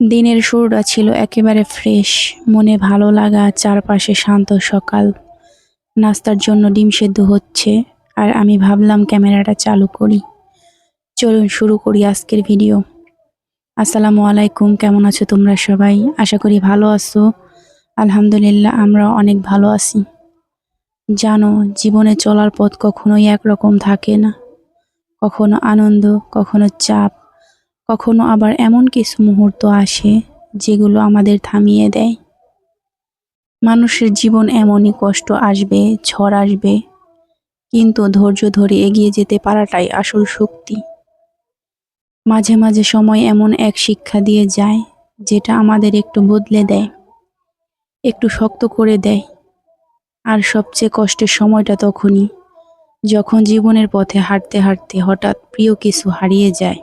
দিনের শুরুটা ছিল একেবারে ফ্রেশ, মনে ভালো লাগা, চারপাশে শান্ত সকাল। নাস্তার জন্য ডিম সেদ্ধ হচ্ছে, আর আমি ভাবলাম ক্যামেরাটা চালু করি। চলুন শুরু করি আজকের ভিডিও। আসসালামু আলাইকুম, কেমন আছো তোমরা সবাই? আশা করি ভালো আছো। আলহামদুলিল্লাহ, আমরা অনেক ভালো আছি। জানো, জীবনে চলার পথ কখনোই একরকম থাকে না। কখনো আনন্দ, কখনো চাপ কখনো আবার এমন কিছু মুহূর্ত আসে যেগুলো আমাদের থামিয়ে দেয়? মানুষের জীবন এমনই কষ্ট আসবে, ঝড় আসবে, কিন্তু ধৈর্য ধরে এগিয়ে যেতে পারাটাই আসল শক্তি। মাঝে মাঝে সময় এমন এক শিক্ষা দিয়ে যায়, যেটা আমাদের একটু বদলে দেয়, একটু শক্ত করে দেয়। আর সবচেয়ে কষ্টের সময়টা তখনই, যখন জীবনের পথে হাঁটতে হাঁটতে হঠাৎ প্রিয় কিছু হারিয়ে যায়।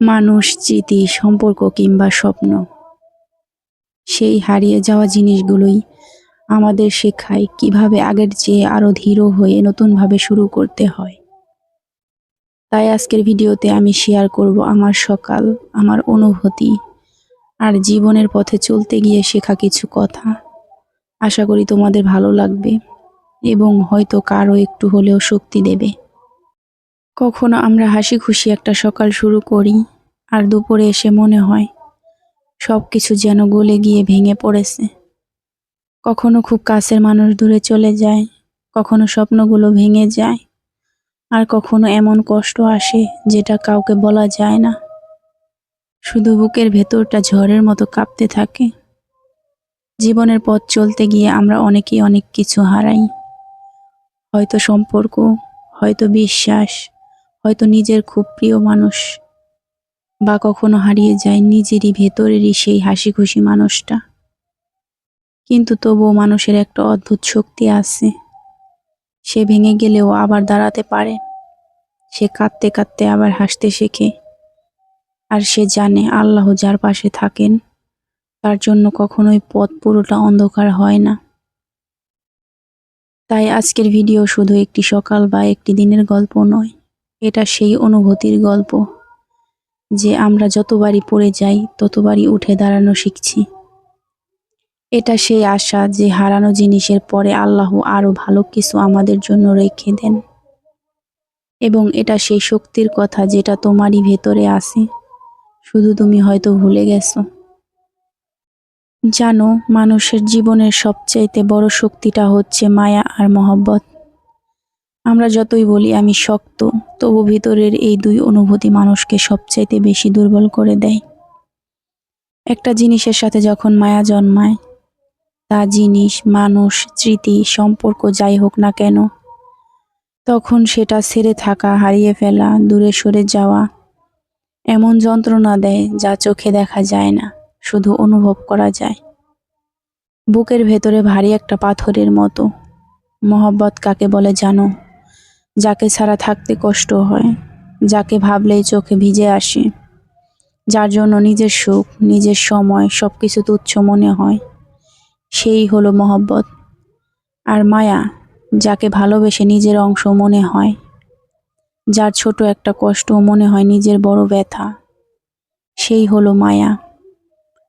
মানুষ, স্মৃতি, সম্পর্ক কিংবা স্বপ্ন, সেই হারিয়ে যাওয়া জিনিসগুলোই আমাদের শেখায় কীভাবে আগের চেয়ে আরও ধীর হয়ে নতুনভাবে শুরু করতে হয়। তাই আজকের ভিডিওতে আমি শেয়ার করব আমার সকাল, আমার অনুভূতি আর জীবনের পথে চলতে গিয়ে শেখা কিছু কথা। আশা করি তোমাদের ভালো লাগবে এবং হয়তো কারও একটু হলেও শক্তি দেবে। কখনো আমরা হাসি খুশি একটা সকাল শুরু করি আর দুপুরে এসে মনে হয় সব কিছু যেন গলে গিয়ে ভেঙে পড়েছে। কখনো খুব কাছের মানুষ দূরে চলে যায়, কখনো স্বপ্নগুলো ভেঙে যায়, আর কখনো এমন কষ্ট আসে যেটা কাউকে বলা যায় না। শুধু বুকের ভেতরটা ঝড়ের মতো কাঁপতে থাকে। জীবনের পথ চলতে গিয়ে আমরা অনেকেই অনেক কিছু হারাই। হয়তো সম্পর্ক, হয়তো বিশ্বাস হয়তো নিজের খুব প্রিয় মানুষ বা কখনো হারিয়ে যায় নিজেরই ভেতরেরই সেই হাসি খুশি মানুষটা। কিন্তু তবুও মানুষের একটা অদ্ভুত শক্তি আছে। সে ভেঙে গেলেও আবার দাঁড়াতে পারে। সে কাঁদতে কাঁদতে আবার হাসতে শেখে। আর সে জানে আল্লাহ যার পাশে থাকেন, তার জন্য কখনোই পথ পুরোটা অন্ধকার হয় না। তাই আজকের ভিডিও শুধু একটি সকাল বা একটি দিনের গল্প নয়। এটা সেই অনুভূতির গল্প যে আমরা যতবারই পড়ে যাই, ততবারই উঠে দাঁড়ানো শিখছি। এটা সেই আশা যে হারানো জিনিসের পরে আল্লাহ আরও ভালো কিছু আমাদের জন্য রেখে দেন। এবং এটা সেই শক্তির কথা যেটা তোমারই ভেতরে আছে, শুধু তুমি হয়তো ভুলে গেছো। জানো, মানুষের জীবনের সবচাইতে বড় শক্তিটা হচ্ছে মায়া আর মহব্বত। আমরা যতই বলি আমি শক্ত, তবু ভিতরের এই দুই অনুভূতি মানুষকে সবচাইতে বেশি দুর্বল করে দেয়। একটা জিনিসের সাথে যখন মায়া জন্মায়, তা জিনিস, মানুষ, স্মৃতি, সম্পর্ক যাই হোক না কেন, তখন সেটা ছেড়ে থাকা, হারিয়ে ফেলা, দূরে সরে যাওয়া, এমন যন্ত্রণা দেয় যা চোখে দেখা যায় না, শুধু অনুভব করা যায়। বুকের ভেতরে ভারী একটা পাথরের মতো, মহব্বত কাকে বলে জানো? যাকে ছাড়া থাকতে কষ্ট হয়, যাকে ভাবলেই চোখে ভিজে আসে। যার জন্য নিজের সুখ, নিজের সময় সব কিছু তুচ্ছ মনে হয়। সেই হলো মহব্বত। আর মায়া, যাকে ভালোবেসে নিজের অংশ মনে হয়। যার ছোট একটা কষ্ট মনে হয় নিজের বড় ব্যথা। সেই হলো মায়া।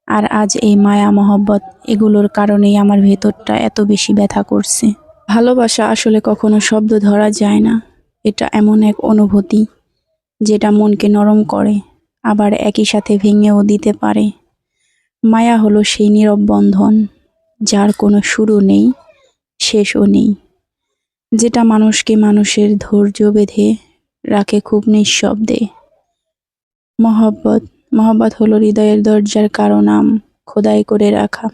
আর আজ এই মায়া মহব্বত, এগুলোর কারণেই আমার ভেতরটা এত বেশি ব্যথা করছে। ভালোবাসা আসলে কখনো শব্দ ধরা যায় না। এটা এমন এক অনুভূতি, যেটা মনকে নরম করে, আবার একই সাথে ভেঙেও দিতে পারে। মায়া হলো সেই নীরব বন্ধন, যার কোনো শুরু নেই, শেষও নেই। যেটা মানুষকে মানুষের ধৈর্য বেঁধে রাখে খুব নিঃশব্দে। মহব্বত মহব্বত হলো হৃদয়ের দরজার কারও নাম খোদাই করে রাখা।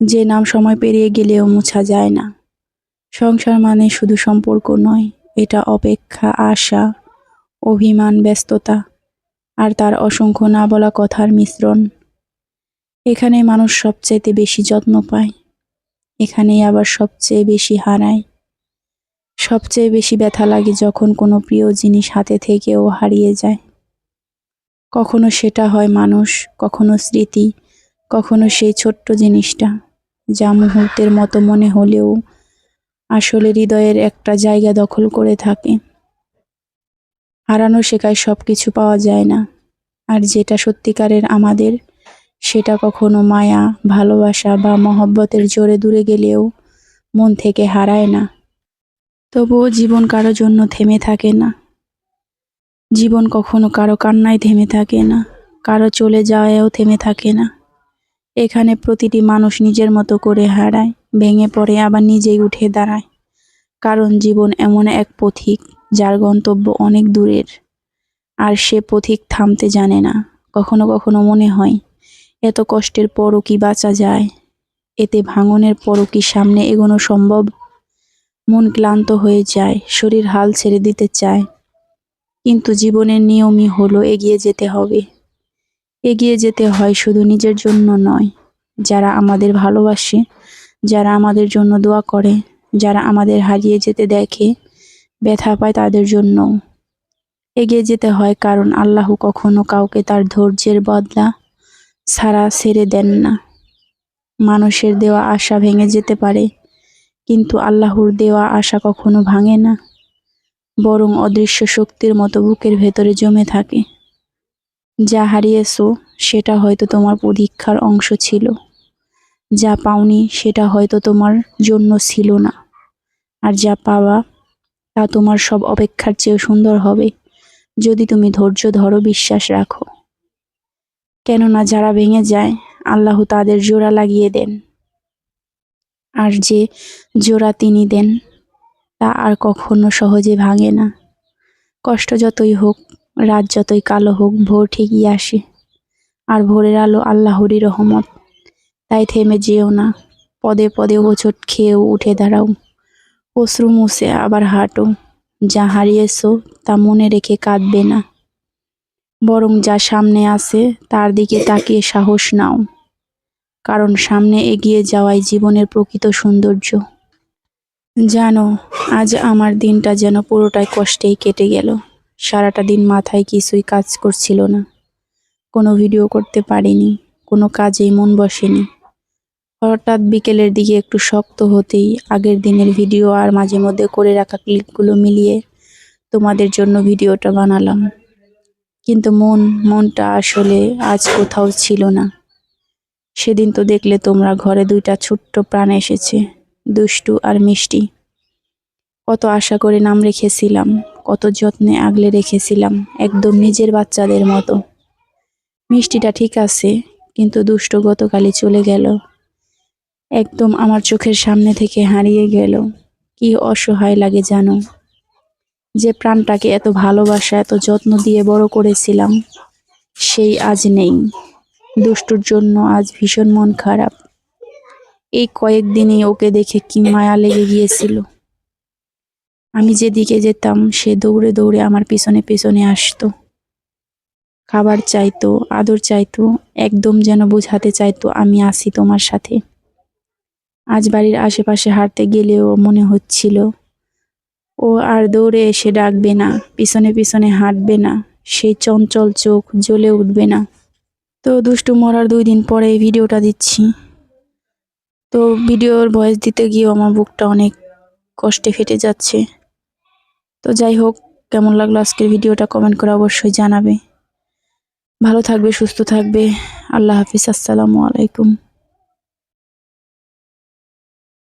যে নাম সময় পেরিয়ে গেলেও মুছা যায় না। সংসার মানে শুধু সম্পর্ক নয়, এটা অপেক্ষা, আশা, অভিমান, ব্যস্ততা, আর তার অসংখ্য না বলা কথার মিশ্রণ। এখানে মানুষ সবচাইতে বেশি যত্ন পায়, এখানেই আবার সবচেয়ে বেশি হারায়। সবচেয়ে বেশি ব্যথা লাগে যখন কোনো প্রিয় জিনিস হাতে থেকেও হারিয়ে যায়। কখনো সেটা হয় মানুষ, কখনো স্মৃতি, কখনো সেই ছোট্ট জিনিসটা, যা মুহূর্তের মতো মনে হলেও আসলে হৃদয়ের একটা জায়গা দখল করে থাকে। হারানো শেখায় সব কিছু পাওয়া যায় না। আর যেটা সত্যিকারের আমাদের, সেটা কখনো মায়া, ভালোবাসা বা মহব্বতের জোরে দূরে গেলেও মন থেকে হারায় না। তবুও জীবন কারও জন্য থেমে থাকে না। জীবন কখনো কারও কান্নায় থেমে থাকে না। কারও চলে যাওয়ায়ও থেমে থাকে না। এখানে প্রতিটি মানুষ নিজের মতো করে হারায়, ভেঙে পড়ে, আবার নিজেই উঠে দাঁড়ায়। কারণ জীবন এমন এক পথিক, যার গন্তব্য অনেক দূরের। আর সে পথিক থামতে জানে না, কখনো কখনো মনে হয়, এত কষ্টের পরও কি বাঁচা যায়? এতে ভাঙনের পরও কি সামনে এগোনো সম্ভব? মন ক্লান্ত হয়ে যায়, শরীর হাল ছেড়ে দিতে চায়। কিন্তু জীবনের নিয়মই হলো এগিয়ে যেতে হবে। এগিয়ে যেতে হয় শুধু নিজের জন্য নয়। যারা আমাদের ভালোবাসে, যারা আমাদের জন্য দোয়া করে, যারা আমাদের হারিয়ে যেতে দেখে, ব্যথা পায় তাদের জন্য। এগিয়ে যেতে হয় কারণ আল্লাহ কখনো কাউকে তার ধৈর্যের বদলা ছাড়া ছেড়ে দেন না। মানুষের দেওয়া আশা ভেঙে যেতে পারে, কিন্তু আল্লাহর দেওয়া আশা কখনো ভাঙে না। বরং অদৃশ্য শক্তির মতো বুকের ভেতরে জমে থাকে। যা হারিয়েছো, সেটা হয়তো তোমার পরীক্ষার অংশ ছিল। যা পাওনি, সেটা হয়তো তোমার জন্য ছিল না। আর যা পাওয়া তা তোমার সব অপেক্ষার চেয়েও সুন্দর হবে, যদি তুমি ধৈর্য ধরো, বিশ্বাস রাখো। কেননা যারা ভেঙে যায়, আল্লাহ তাদের জোড়া লাগিয়ে দেন। আর যে জোড়া তিনি দেন, তা আর কখনো সহজে ভাঙে না। কষ্ট যতই হোক রাত যতই কালো হোক, ভোর ঠিকই আসে। আর ভোরের আলো আল্লাহরই রহমত। তাই থেমে যেও না। পদে পদে হোঁচট খেয়েও উঠে দাঁড়াও। অশ্রু মুছে আবার হাঁটো। যা হারিয়েছো তা মনে রেখে কাঁদবে না। বরং যা সামনে আছে, তার দিকে তাকিয়ে সাহস নাও। কারণ সামনে এগিয়ে যাওয়াই জীবনের প্রকৃত সৌন্দর্য। জানো, আজ আমার দিনটা যেন পুরোটাই কষ্টেই কেটে গেল। সারাটা দিন মাথায় কিছুই কাজ করছিল না। কোনো ভিডিও করতে পারিনি, কোনো কাজেই মন বসেনি। হঠাৎ বিকেলের দিকে একটু শক্ত হতেই আগের দিনের ভিডিও আর মাঝে মধ্যে করে রাখা ক্লিপগুলো মিলিয়ে তোমাদের জন্য ভিডিওটা বানালাম। কিন্তু মন, মনটা আসলে আজ কোথাও ছিল না। সেদিন তো দেখলে তোমরা ঘরে দুইটা ছোট্ট প্রাণ এসেছে, দুষ্টু আর মিষ্টি। কত আশা করে নাম রেখেছিলাম, কত যত্নে আগলে রেখেছিলাম একদম নিজের বাচ্চাদের মতো। মিষ্টিটা ঠিক আছে, কিন্তু দুষ্ট গতকালই চলে গেল। একদম আমার চোখের সামনে থেকে হারিয়ে গেল। কি অসহায় লাগে জানো? যে প্রাণটাকে এত ভালোবাসা, এত যত্ন দিয়ে বড় করেছিলাম, সেই আজ নেই। দুষ্টুর জন্য আজ ভীষণ মন খারাপ। এই কয়েকদিনই ওকে দেখে কি মায়া লেগে গিয়েছিল। আমি যেদিকে যেতাম, সে দৌড়ে দৌড়ে আমার পিছনে পিছনে আসতো। খাবার চাইতো, আদর চাইতো, একদম যেন বোঝাতে চাইতো, আমি আছি তোমার সাথে। আজ বাড়ির আশেপাশে হাঁটতে গেলেও মনে হচ্ছিল, ও আর দৌড়ে এসে ডাকবে না, পিছনে পিছনে হাঁটবে না সেই চঞ্চল চোখ জ্বলে উঠবে না। তো দুষ্টু মরার দুই দিন পরে এই ভিডিওটা দিচ্ছি। তো ভিডিওর ভয়েস দিতে গিয়েও আমার বুকটা অনেক কষ্টে ফেটে যাচ্ছে। তো যাই হোক, কেমন লাগল আজকের ভিডিওটা কমেন্ট করে অবশ্যই জানাবে। ভালো থাকবে, সুস্থ থাকবে। আল্লাহ হাফিজ, আসসালামু আলাইকুম।